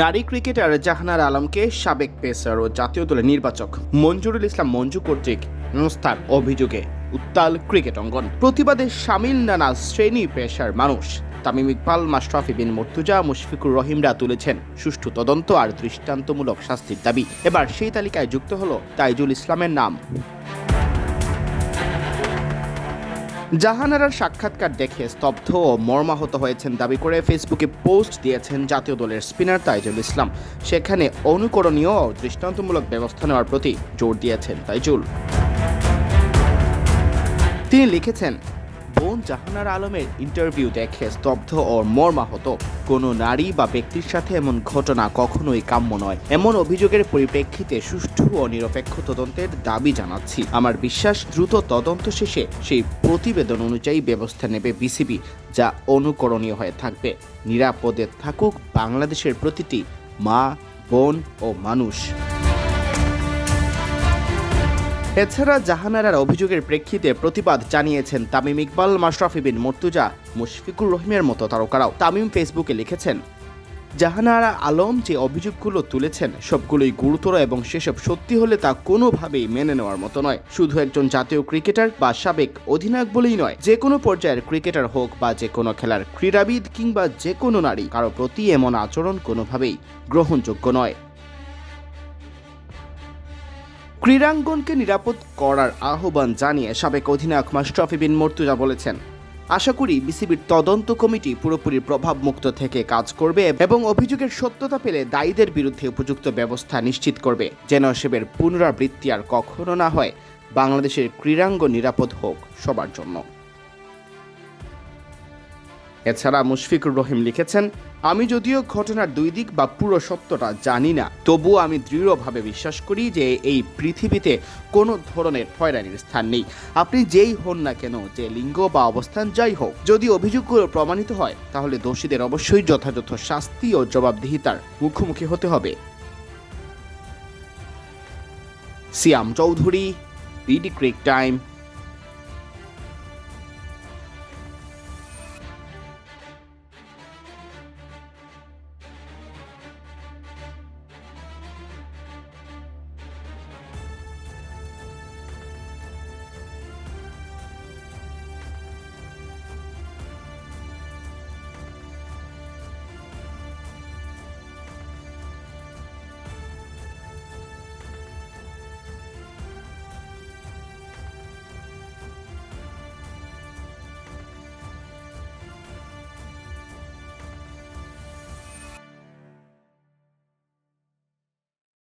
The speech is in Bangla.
নারী ক্রিকেটার জাহানার আলমকে সাবেক পেসার ও জাতীয় দলের নির্বাচক মঞ্জুরুল ইসলাম মঞ্জু কর্তৃক সংস্থার অভিযোগে উত্তাল ক্রিকেট অঙ্গন। প্রতিবাদে সামিল নানা শ্রেণি পেশার মানুষ। তামিম ইকবাল, মাশরাফি বিন মর্তুজা, মুশফিকুর রহিমরা তুলেছেন সুষ্ঠু তদন্ত আর দৃষ্টান্তমূলক শাস্তির দাবি। এবার সেই তালিকায় যুক্ত হল তাইজুল ইসলামের নাম। জাহানারার সাক্ষাৎকার দেখে স্তব্ধ ও মর্মাহত হয়েছেন দাবি করে ফেসবুকে পোস্ট দিয়েছেন জাতীয় দলের স্পিনার তাইজুল ইসলাম। সেখানে অনুকরণীয় ও দৃষ্টান্তমূলক ব্যবস্থা নেওয়ার প্রতি জোর দিয়েছেন তাইজুল। তিনি লিখেছেন, বোন জাহানার আলমের ইন্টারভিউ দেখে স্তব্ধ ও মর্মাহত। কোনো নারী বা ব্যক্তির সাথে এমন ঘটনা কখনোই কাম্য নয়। এমন অভিযোগের পরিপ্রেক্ষিতে সুষ্ঠু ও নিরপেক্ষ তদন্তের দাবি জানাচ্ছি। আমার বিশ্বাস, দ্রুত তদন্ত শেষে সেই প্রতিবেদন অনুযায়ী ব্যবস্থা নেবে বিসিবি, যা অনুকরণীয় হয়ে থাকবে। নিরাপদে থাকুক বাংলাদেশের প্রতিটি মা, বোন ও মানুষ। এছাড়া জাহানারার অভিযোগের প্রেক্ষিতে প্রতিবাদ জানিয়েছেন তামিম ইকবাল, মাশরাফি বিন মর্তুজা, মুশফিকুর রহিমের মতো তারকারাও। তামিম ফেসবুকে লিখেছেন, জাহানারা আলম যে অভিযোগগুলো তুলেছেন, সবগুলোই গুরুতর এবং সেসব সত্যি হলে তা কোনোভাবেই মেনে নেওয়ার মতো নয়। শুধু একজন জাতীয় ক্রিকেটার বা সাবেক অধিনায়ক বলেই নয়, যে কোনো পর্যায়ের ক্রিকেটার হোক বা যে কোনো খেলার ক্রীড়াবিদ কিংবা যে কোনো নারী, কারও প্রতি এমন আচরণ কোনোভাবেই গ্রহণযোগ্য নয়। ক্রীড়াঙ্গনকে নিরাপদ করার আহ্বান জানিয়ে সাবেক অধিনায়ক মাশরাফি বিন মর্তুজা বলেছেন, আশা করি বিসিবির তদন্ত কমিটি পুরোপুরি প্রভাবমুক্ত থেকে কাজ করবে এবং অভিযোগের সত্যতা পেলে দায়ীদের বিরুদ্ধে উপযুক্ত ব্যবস্থা নিশ্চিত করবে, যেন সেবের পুনরাবৃত্তি আর কখনো না হয়। বাংলাদেশের ক্রীড়াঙ্গন নিরাপদ হোক সবার জন্য। এছাড়া মুশফিকুর রহিম লিখেছেন আমি যদিও ঘটনার দুই দিক বা পুরো সত্যটা জানি না, তবুও আমি দৃঢ়ভাবে বিশ্বাস করি যে এই পৃথিবীতে কোনো ধরনের হয়রানির স্থান নেই। আপনি যেই হন না কেন, যে লিঙ্গ বা অবস্থান যাই হোক, যদি অভিযোগগুলো প্রমাণিত হয়, তাহলে দোষীদের অবশ্যই যথাযথ শাস্তি ও জবাবদিহিতার মুখোমুখি হতে হবে। Siam Chowdhury, BD cric time.